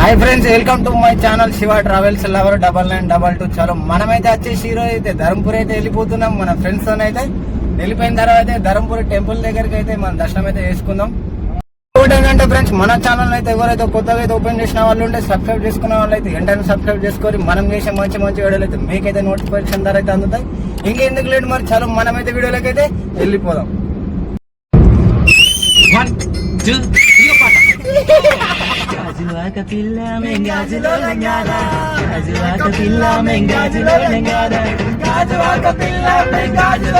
Hi friends welcome to my channel Shiva travels lover double nine double two చలో మనమైతే వచ్చేసి ఈరోజు అయితే ధర్మపూర్ అయితే వెళ్ళిపోతున్నాం. మన ఫ్రెండ్స్తో అయితే వెళ్ళిపోయిన తర్వాత అయితే ధర్మపురి టెంపుల్ దగ్గరికి అయితే మనం దర్శనం అయితే చేసుకుందాం. ఇంకోటి ఏంటంటే ఫ్రెండ్స్ మన ఛానల్ అయితే ఎవరైతే కొత్తగా అయితే ఓపెన్ చేసిన వాళ్ళు ఉంటే సబ్స్క్రైబ్ చేసుకున్న వాళ్ళు అయితే వెంటనే సబ్స్క్రైబ్ చేసుకొని మనం చేసే మంచి మంచి వీడియోలు అయితే మీకైతే నోటిఫికేషన్ ధర అయితే అందుతాయి. ఇంకెందుకు లేదు మరి? చలో మనమైతే వీడియోలకి అయితే వెళ్ళిపోదాం. వన్ టూ త్రీ గాజువాక పిల్ల మెంగాజులో లంగారా గాజువాక పిల్ల మెంగాజులో లంగారా గాజువాక పిల్ల మెంగాజులో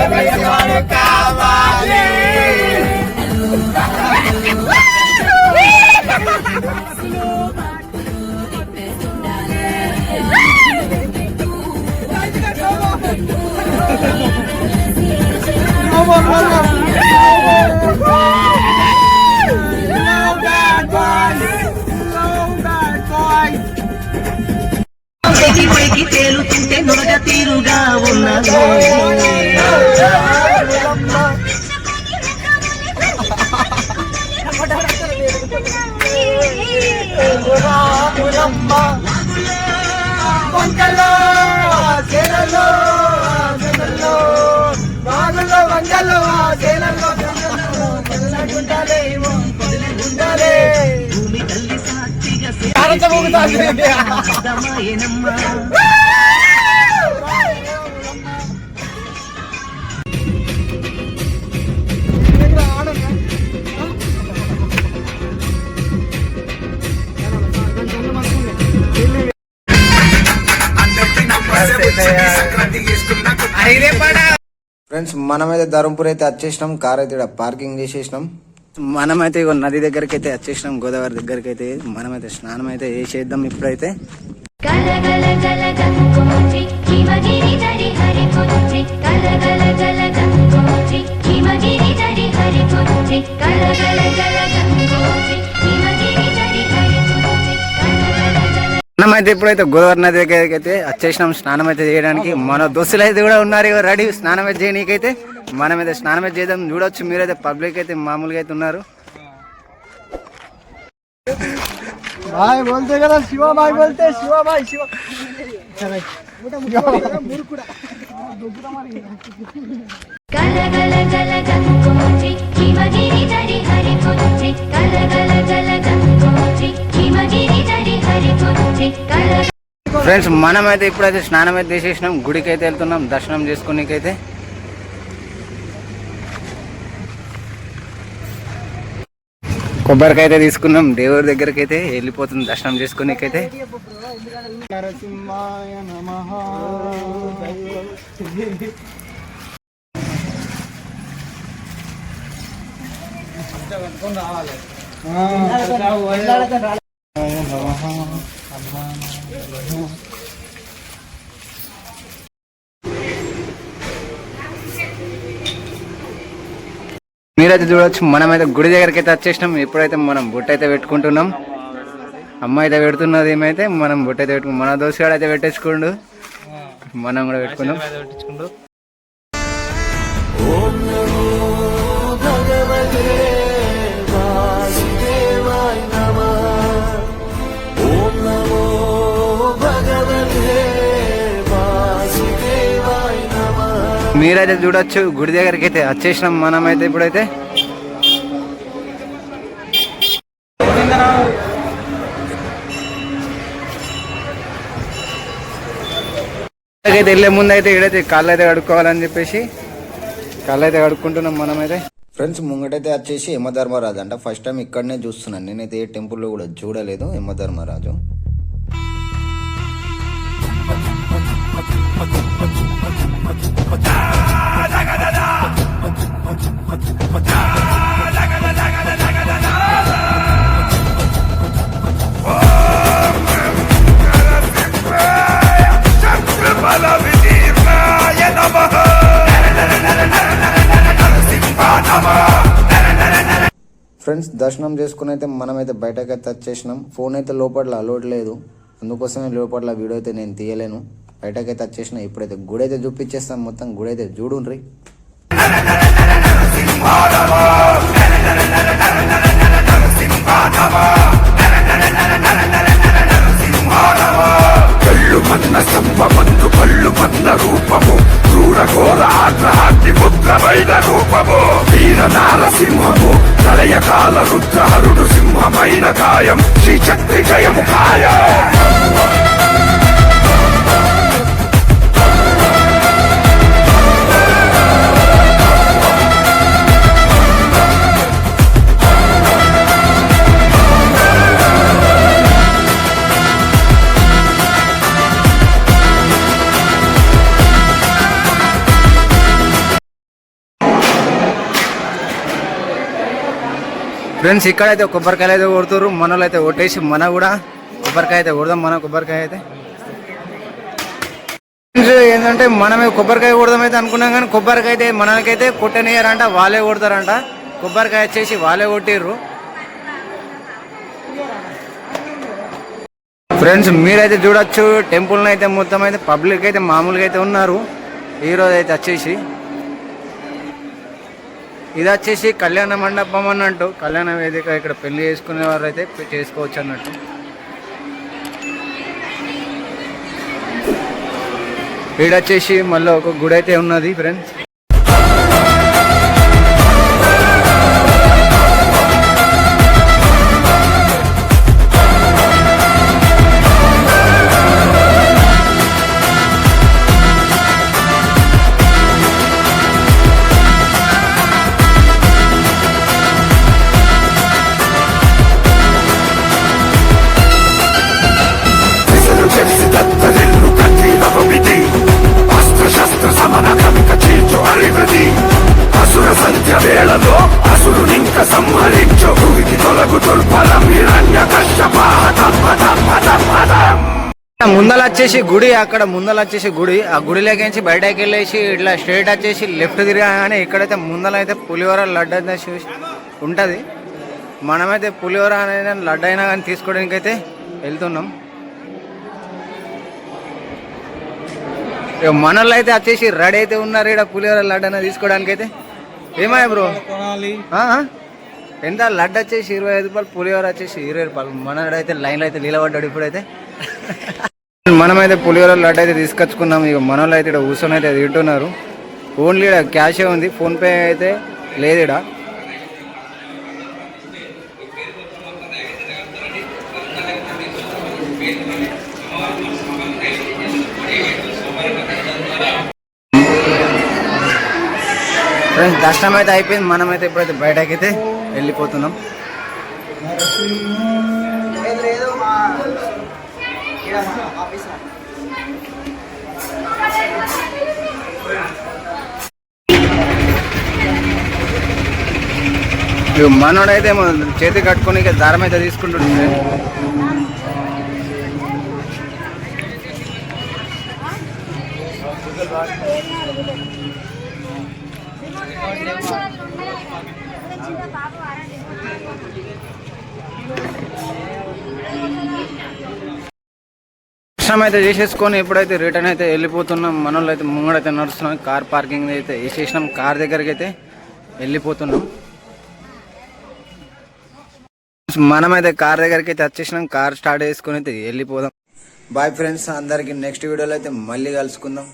పైకి పైకి తేలుతుంటే ఫ్రెండ్స్ మనమైతే ధర్మపూర్ అయితే వచ్చేసినాం కార్ అయితే పార్కింగ్ చేసేసినాం. మనమైతే నది దగ్గరికి అయితే వచ్చేసినాం గోదావరి దగ్గరికి అయితే మనమైతే స్నానం అయితే చేసేద్దాం ఇప్పుడైతే. మనమైతే ఇప్పుడైతే గోదావరి నది దగ్గరికి అయితే వచ్చేసినాం స్నానం అయితే చేయడానికి. మన దోస్తులు అయితే కూడా ఉన్నారు రెడీ. స్నానం అయితే చేయనీకైతే. మనం అయితే స్నానం అయితే చేద్దాం. చూడవచ్చు మీరైతే పబ్లిక్ అయితే మామూలుగా అయితే ఉన్నారు. ఫ్రెండ్స్ మనమైతే ఇప్పుడైతే స్నానం అయితే చేసేసినాం. గుడికి అయితే వెళ్తున్నాం. దర్శనం చేసుకోనికైతే. కొబ్బరికాయ అయితే తీసుకున్నాం. దేవుడి దగ్గరికి అయితే వెళ్ళిపోతుంది. దర్శనం చేసుకోనీకైతే. నరసింహాయ నమః. మీరైతే చూడొచ్చు మనమైతే గుడి దగ్గరికి అయితే వచ్చేసినాం. ఇప్పుడైతే మనం బుట్ట అయితే పెట్టుకుంటున్నాం. అమ్మాయి అయితే పెడుతున్నది ఏమైతే మనం బుట్ట అయితే పెట్టుకున్నాం. మన దోశగాడు అయితే పెట్టేసుకోండు. మనం కూడా పెట్టుకున్నాం మీరైతే చూడొచ్చు గుడి దగ్గరికి అయితే వచ్చేసినాం మనమైతే ఇప్పుడైతే. అయితే వెళ్ళే ముందు అయితే ఇక్కడైతే కాళ్ళు అయితే కడుక్కోవాలని చెప్పేసి కాళ్ళు అయితే కడుక్కుంటున్నాం మనమైతే. ఫ్రెండ్స్ ముంగటైతే వచ్చేసి యమధర్మరాజు అంట ఫస్ట్ టైం ఇక్కడనే చూస్తున్నాను. నేనైతే ఏ టెంపుల్లో కూడా చూడలేదు యమధర్మరాజు. ఫ్రెండ్స్ దర్శనం చేసుకుని అయితే మనమైతే బయటకైతే వచ్చేసినాం ఫోన్ అయితే లోపల అలౌడ్ లేదు. అందుకోసమే లోపల వీడియో అయితే నేను తీయలేను. బయటకైతే వచ్చేసిన ఇప్పుడైతే గుడి అయితే చూపించేస్తాం మొత్తం గుడి అయితే చూడుండ్రి. కళ్ళు మన్న సంపమందు కళ్ళు మన్న రూపము. క్రూరఘోర ఆగ్రహాన్ని పుత్రమైన రూపము. వీర నారసింహము ప్రళయకాల రుద్రహరుడు సింహమైన కాయం శ్రీచక్రి జయము ఖాయం. ఫ్రెండ్స్ ఇక్కడైతే కొబ్బరికాయలు అయితే కొడుతుర్రు. మనలో అయితే కొట్టేసి మన కూడా కొబ్బరికాయ అయితే కొడదాం మన కొబ్బరికాయ అయితే. ఫ్రెండ్స్ ఏంటంటే మనమే కొబ్బరికాయ కొడదాం అయితే అనుకున్నాం కానీ కొబ్బరికాయ అయితే మనకైతే కొట్టనియారంట వాళ్ళే కొడతారంట. కొబ్బరికాయ వచ్చేసి వాళ్ళే కొట్టిర్రు. ఫ్రెండ్స్ మీరైతే చూడొచ్చు టెంపుల్ని అయితే మొత్తం అయితే పబ్లిక్ అయితే మామూలుగా అయితే ఉన్నారు. ఈ రోజు అయితే వచ్చేసి ఇది వచ్చేసి కళ్యాణ మండపం అన్నట్టు. కళ్యాణ వేదిక ఇక్కడ పెళ్ళి చేసుకునే వారు అయితే చేసుకోవచ్చు అన్నట్టు. ఈడొచ్చేసి మళ్ళీ ఒక గుడి అయితే ఉన్నది ఫ్రెండ్స్ ముందల వచ్చేసి గుడి అక్కడ ముందల వచ్చేసి గుడి ఆ గుడిలోకించి బయటకి వెళ్ళేసి ఇట్లా స్ట్రైట్ వచ్చేసి లెఫ్ట్ తిరగానే ఇక్కడైతే ముందల అయితే పులిహోర లడ్డు అయితే చూసి ఉంటుంది. మనమైతే పులిహోర అనేది లడ్డు అయినా కానీ తీసుకోవడానికి అయితే వెళ్తున్నాం. ఇక మనోళ్ళు అయితే వచ్చేసి రెడీ అయితే ఉన్నారు ఇక్కడ పులిహోర లడ్డు అనేది తీసుకోవడానికి అయితే ఏమాయ బ్రో ఆ? ఎంత లడ్డు వచ్చేసి ఇరవై ఐదు రూపాయలు పులిహోర వచ్చేసి ఇరవై రూపాయలు. మన అయితే లైన్లో అయితే నిలబడ్డాడు ఇప్పుడైతే. మనమైతే పులిహోర లడ్డు అయితే తీసుకొచ్చుకున్నాం. ఇక మనోళ్ళు అయితే ఇక్కడ కూర్చొని అయితే తింటున్నారు. ఓన్లీ క్యాషే ఉంది. ఫోన్పే అయితే లేదు ఇక్కడ ఫ్రెండ్స్ దర్శనం అయితే అయిపోయింది. మనమైతే ఇప్పుడైతే బయటకైతే వెళ్ళిపోతున్నాం. మనోడైతే చేతి కట్టుకొని దారం అయితే తీసుకుంటుండే. దర్శనం అయితే చేసేసుకొని ఎప్పుడైతే రిటర్న్ అయితే వెళ్ళిపోతున్నాం. మనోళ్ళు అయితే ముంగడైతే నడుస్తున్నాం. కార్ పార్కింగ్ అయితే వేసేసినాం కార్ దగ్గరికి అయితే వెళ్ళిపోతున్నాం. మనమైతే కార్ దగ్గరికి అయితే వచ్చేసినాం. కార్ స్టార్ట్ చేసుకొని అయితే వెళ్ళిపోదాం. బాయ్ ఫ్రెండ్స్ అందరికి నెక్స్ట్ వీడియోలో అయితే మళ్ళీ కలుసుకుందాం.